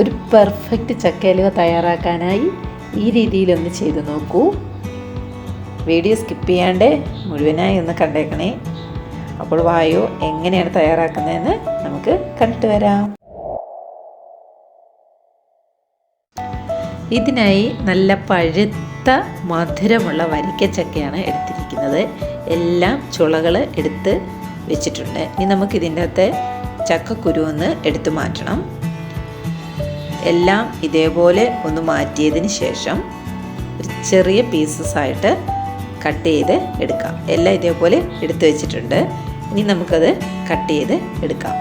ഒരു പെർഫെക്റ്റ് ചക്കയലുവ തയ്യാറാക്കാനായി ഈ രീതിയിലൊന്ന് ചെയ്തു നോക്കൂ. വീഡിയോ സ്കിപ്പ് ചെയ്യാണ്ട് മുഴുവനായി ഒന്ന് കണ്ടേക്കണേ. അപ്പോൾ വായു എങ്ങനെയാണ് തയ്യാറാക്കുന്നതെന്ന് നമുക്ക് കണ്ടിട്ട് വരാം. ഇതിനായി നല്ല പഴുത്ത മധുരമുള്ള വരിക്കച്ചക്കയാണ് എടുത്തിരിക്കുന്നത്. എല്ലാം ചുളകൾ എടുത്ത് വെച്ചിട്ടുണ്ട്. ഇനി നമുക്ക് ഇതിന്റെ അകത്ത് ചക്കക്കുരു ഒന്ന് എടുത്തു മാറ്റണം. എല്ലാം ഇതേപോലെ ഒന്ന് മാറ്റിയതിന് ശേഷം ഒരു ചെറിയ പീസസ് ആയിട്ട് കട്ട് ചെയ്ത് എടുക്കാം. എല്ലാം ഇതേപോലെ എടുത്തു വെച്ചിട്ടുണ്ട്. ഇനി നമുക്കത് കട്ട് ചെയ്ത് എടുക്കാം.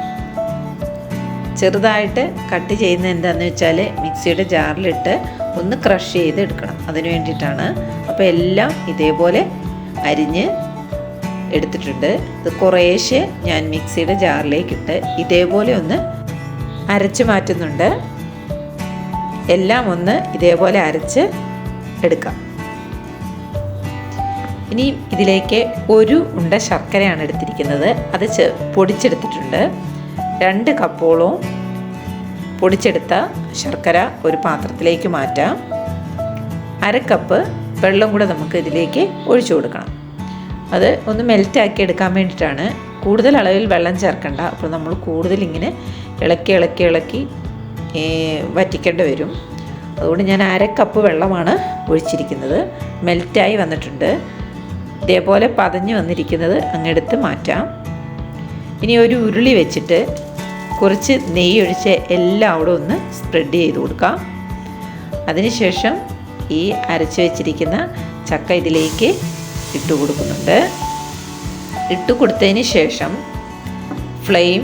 ചെറുതായിട്ട് കട്ട് ചെയ്യുന്നത് എന്താണെന്ന് വെച്ചാൽ മിക്സിയുടെ ജാറിലിട്ട് ഒന്ന് ക്രഷ് ചെയ്ത് എടുക്കണം. അതിന് വേണ്ടിയിട്ടാണ്. അപ്പോൾ എല്ലാം ഇതേപോലെ അരിഞ്ഞ് എടുത്തിട്ടുണ്ട്. ഇത് കുറേശ്ശെ ഞാൻ മിക്സിയുടെ ജാറിലേക്കിട്ട് ഇതേപോലെ ഒന്ന് അരച്ച് മാറ്റുന്നുണ്ട്. എല്ലാം ഒന്ന് ഇതേപോലെ അരച്ച് എടുക്കാം. ഇനി ഇതിലേക്ക് ഒരു ഉണ്ട ശർക്കരയാണ് എടുത്തിരിക്കുന്നത്. അത് പൊടിച്ചെടുത്തിട്ടുണ്ട്. രണ്ട് കപ്പോളവും പൊടിച്ചെടുത്ത ശർക്കര ഒരു പാത്രത്തിലേക്ക് മാറ്റാം. അര കപ്പ് വെള്ളം കൂടെ നമുക്ക് ഇതിലേക്ക് ഒഴിച്ചു കൊടുക്കണം. അത് ഒന്ന് മെൽറ്റാക്കി എടുക്കാൻ വേണ്ടിയിട്ടാണ്. കൂടുതൽ അളവിൽ വെള്ളം ചേർക്കണ്ട. അപ്പോൾ നമ്മൾ കൂടുതൽ ഇങ്ങനെ ഇളക്കി ഇളക്കി ഇളക്കി വറ്റിക്കേണ്ടി വരും. അതുകൊണ്ട് ഞാൻ അര കപ്പ് വെള്ളമാണ് ഒഴിച്ചിരിക്കുന്നത്. മെൽറ്റായി വന്നിട്ടുണ്ട്. ഇതേപോലെ പതഞ്ഞ് വന്നിരിക്കുന്നത് അങ്ങെടുത്ത് മാറ്റാം. ഇനി ഒരു ഉരുളി വെച്ചിട്ട് കുറച്ച് നെയ്യ് ഒഴിച്ച് എല്ലാം അവിടെ ഒന്ന് സ്പ്രെഡ് ചെയ്ത് കൊടുക്കാം. അതിനുശേഷം ഈ അരച്ച് വെച്ചിരിക്കുന്ന ചക്ക ഇതിലേക്ക് ഇട്ട് കൊടുക്കുന്നുണ്ട്. ഇട്ട് കൊടുത്തതിന് ശേഷം ഫ്ലെയിം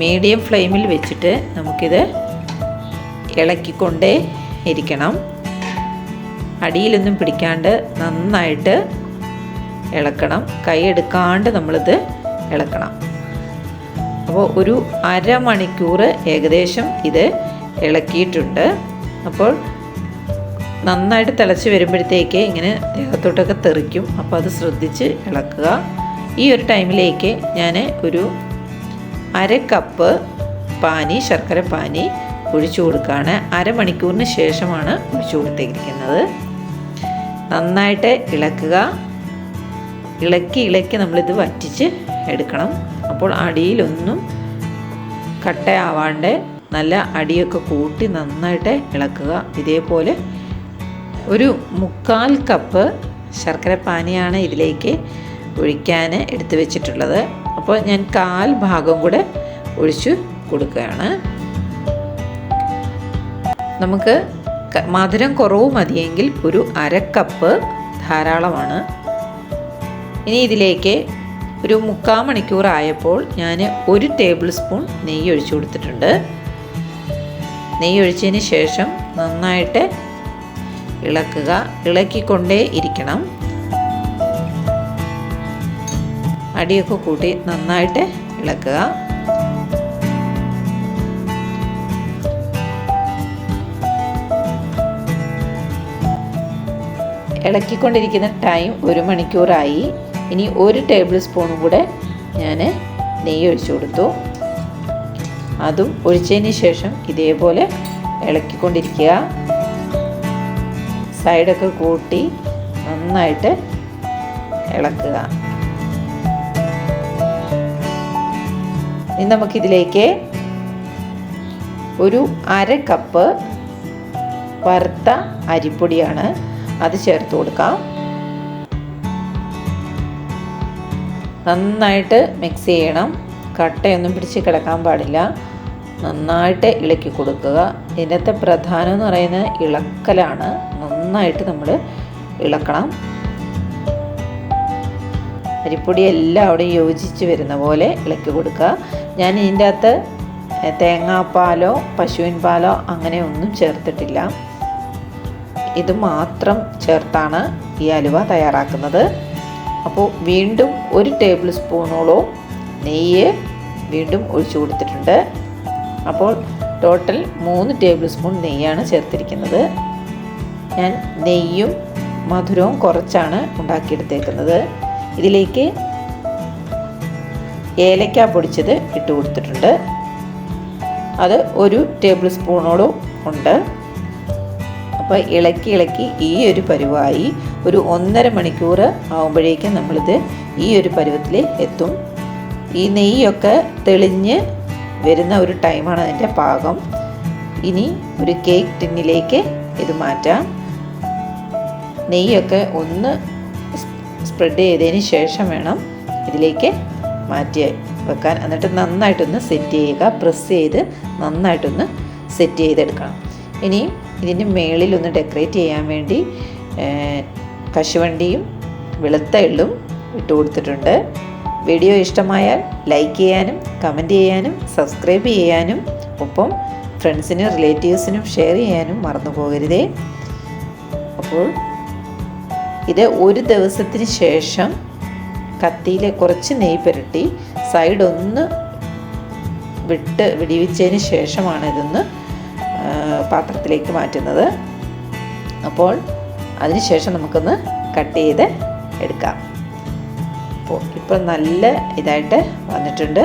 മീഡിയം ഫ്ലെയിമിൽ വെച്ചിട്ട് നമുക്കിത് ഇളക്കിക്കൊണ്ടേ ഇരിക്കണം. അടിയിലൊന്നും പിടിക്കാണ്ട് നന്നായിട്ട് ഇളക്കണം. കൈ എടുക്കാണ്ട് നമ്മളിത് ഇളക്കണം. അപ്പോൾ ഒരു അരമണിക്കൂർ ഏകദേശം ഇത് ഇളക്കിയിട്ടുണ്ട്. അപ്പോൾ നന്നായിട്ട് തിളച്ച് വരുമ്പോഴത്തേക്ക് ഇങ്ങനെ ദേഹത്തോട്ടൊക്കെ തെറിക്കും. അപ്പോൾ അത് ശ്രദ്ധിച്ച് ഇളക്കുക. ഈ ഒരു ടൈമിലേക്ക് ഞാൻ ഒരു അര കപ്പ് പാനി ശർക്കര പാനി ഒഴിച്ചു കൊടുക്കുകയാണ് അരമണിക്കൂറിന് ശേഷമാണ് ഒഴിച്ചു കൊടുത്തിരിക്കുന്നത് നന്നായിട്ട് ഇളക്കുക. ഇളക്കി ഇളക്കി നമ്മളിത് വറ്റിച്ച് എടുക്കണം. അപ്പോൾ അടിയിലൊന്നും കട്ടയാവാണ്ട് നല്ല അടിയൊക്കെ കൂട്ടി നന്നായിട്ട് ഇളക്കുക. ഇതേപോലെ ഒരു മുക്കാൽ കപ്പ് ശർക്കര പാനിയാണ് ഇതിലേക്ക് ഒഴിക്കാൻ എടുത്തു വെച്ചിട്ടുള്ളത്. അപ്പോൾ ഞാൻ കാൽ ഭാഗം കൂടെ ഒഴിച്ചു കൊടുക്കുകയാണ്. നമുക്ക് മധുരം കുറവ് മതിയെങ്കിൽ ഒരു അരക്കപ്പ് കപ്പ് ധാരാളമാണ്. ഇനി ഇതിലേക്ക് ഒരു മുക്കാൽ മണിക്കൂർ ആയപ്പോൾ ഞാൻ ഒരു ടേബിൾ സ്പൂൺ നെയ്യ് ഒഴിച്ചു കൊടുത്തിട്ടുണ്ട്. നെയ്യ് ഒഴിച്ചതിന് ശേഷം നന്നായിട്ട് ഇളക്കുക. ഇളക്കിക്കൊണ്ടേ ഇരിക്കണം. അടിയൊക്കെ കൂട്ടി നന്നായിട്ട് ഇളക്കുക. ഇളക്കിക്കൊണ്ടിരിക്കുന്ന ടൈം ഒരു മണിക്കൂറായി. ഇനി ഒരു ടേബിൾ സ്പൂണും കൂടെ ഞാൻ നെയ്യ് ഒഴിച്ചു കൊടുത്തു. അതും ഒഴിച്ചതിന് ശേഷം ഇതേപോലെ ഇളക്കിക്കൊണ്ടിരിക്കുക. സൈഡൊക്കെ കൂട്ടി നന്നായിട്ട് ഇളക്കുക. ഇനി നമുക്കിതിലേക്ക് ഒരു അര കപ്പ് വറുത്ത അരിപ്പൊടിയാണ് അത് ചേർത്ത് കൊടുക്കാം. നന്നായിട്ട് മിക്സ് ചെയ്യണം. കട്ടയൊന്നും പിടിച്ച് കിടക്കാൻ പാടില്ല. നന്നായിട്ട് ഇളക്കി കൊടുക്കുക. ഇതിനകത്തെ പ്രധാനം എന്ന് പറയുന്നത് ഇളക്കലാണ്. നന്നായിട്ട് നമ്മൾ ഇളക്കണം. അരിപ്പൊടി എല്ലാം അവിടെ യോജിച്ച് വരുന്ന പോലെ ഇളക്കി കൊടുക്കുക. ഞാൻ ഇതിന്റെ അകത്ത് തേങ്ങാപ്പാലോ പശുവിൻ പാലോ അങ്ങനെ ഒന്നും ചേർത്തിട്ടില്ല. ഇത് മാത്രം ചേർത്താണ് ഈ അലുവ തയ്യാറാക്കുന്നത്. അപ്പോൾ വീണ്ടും ഒരു ടേബിൾ സ്പൂണോളം നെയ്യ് വീണ്ടും ഒഴിച്ചു കൊടുത്തിട്ടുണ്ട്. അപ്പോൾ ടോട്ടൽ മൂന്ന് ടേബിൾ സ്പൂൺ നെയ്യാണ് ചേർത്തിരിക്കുന്നത്. ഞാൻ നെയ്യും മധുരവും കുറച്ചാണ് ഉണ്ടാക്കിയെടുത്തേക്കുന്നത്. ഇതിലേക്ക് ഏലക്ക പൊടിച്ചത് ഇട്ട് കൊടുത്തിട്ടുണ്ട്. അത് ഒരു ടേബിൾ സ്പൂണോളം ഉണ്ട്. അപ്പോൾ ഇളക്കി ഇളക്കി ഈ ഒരു പരുവായി ഒരു ഒന്നര മണിക്കൂർ ആകുമ്പോഴേക്കും നമ്മളിത് ഈ ഒരു പരുവത്തിൽ എത്തും. ഈ നെയ്യൊക്കെ തെളിഞ്ഞ് വരുന്ന ഒരു ടൈമാണ് അതിന്റെ പാകം. ഇനി ഒരു കേക്ക് ടിന്നിലേക്ക് ഇത് മാറ്റാം. നെയ്യൊക്കെ ഒന്ന് സ്പ്രെഡ് ചെയ്തതിന് ശേഷം വേണം ഇതിലേക്ക് മാറ്റി വെക്കാൻ. എന്നിട്ട് നന്നായിട്ടൊന്ന് സെറ്റ് ചെയ്യുക. പ്രസ് ചെയ്ത് നന്നായിട്ടൊന്ന് സെറ്റ് ചെയ്തെടുക്കണം. ഇനി ഇതിന്റെ മേളിൽ ഒന്ന് ഡെക്കറേറ്റ് ചെയ്യാൻ വേണ്ടി കശുവണ്ടിയും വെളുത്ത എള്ളും ഇട്ട് കൊടുത്തിട്ടുണ്ട്. വീഡിയോ ഇഷ്ടമായാൽ ലൈക്ക് ചെയ്യാനും കമന്റ് ചെയ്യാനും സബ്സ്ക്രൈബ് ചെയ്യാനും ഒപ്പം ഫ്രണ്ട്സിനും റിലേറ്റീവ്സിനും ഷെയർ ചെയ്യാനും മറന്നു പോകരുതേ. അപ്പോൾ ഇത് ഒരു ദിവസത്തിന് ശേഷം കത്തിയിലെ കുറച്ച് നെയ് പുരട്ടി സൈഡ് ഒന്ന് വിട്ട് വിടിവിച്ചതിന് ശേഷമാണ് ഇതൊന്ന് പാത്രത്തിലേക്ക് മാറ്റുന്നത്. അപ്പോൾ അതിനുശേഷം നമുക്കൊന്ന് കട്ട് ചെയ്ത് എടുക്കാം. അപ്പോൾ ഇപ്പോൾ നല്ല ഇതായിട്ട് വന്നിട്ടുണ്ട്.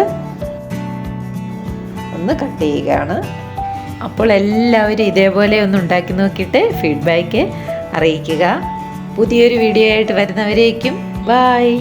ഒന്ന് കട്ട് ചെയ്യുകയാണ്. അപ്പോൾ എല്ലാവരും ഇതേപോലെ ഒന്ന് ഉണ്ടാക്കി നോക്കിയിട്ട് ഫീഡ്ബാക്ക് അറിയിക്കുക. പുതിയൊരു വീഡിയോ ആയിട്ട് വരുന്നവരേക്കും. ബായ്